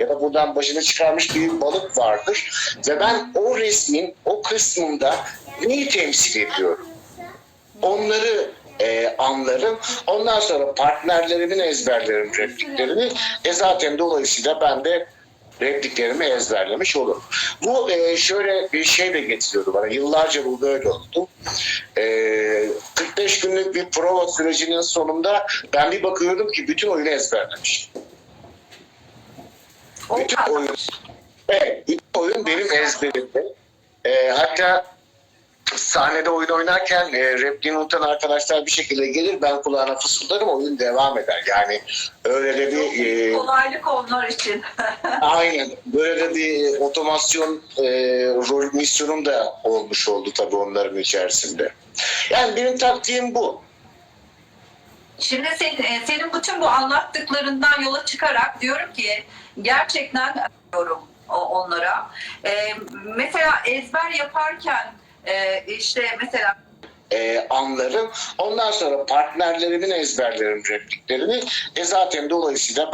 ya da buradan başını çıkarmış bir balık vardır. Ve ben o resmin o kısmında neyi temsil ediyorum? Onları e, anlarım. Ondan sonra partnerlerimin ezberlerim repliklerini. E zaten dolayısıyla ben de repliklerimi ezberlemiş olurum. Bu e, şöyle bir şey de getiriyordu bana. Yıllarca bu böyle oldu. E, 45 günlük bir prova sürecinin sonunda ben bir bakıyordum ki bütün oyunu ezberlemişim. Kadar. oyun, evet, oyun benim ezberimde. E, hatta sahnede oyun oynarken e, repliğini unutan arkadaşlar bir şekilde gelir ben kulağına fısıldarım oyun devam eder. Yani öyle de bir e, Kolaylık onlar için. aynen böyle de bir otomasyon e, rol misyonum da olmuş oldu tabii onların içerisinde. Yani benim taktiğim bu. Şimdi senin, e, senin bütün bu anlattıklarından yola çıkarak diyorum ki gerçekten diyorum onlara. E, mesela ezber yaparken e, işte mesela e, anlarım. Ondan sonra partnerlerimin ezberlerim repliklerini. E zaten dolayısıyla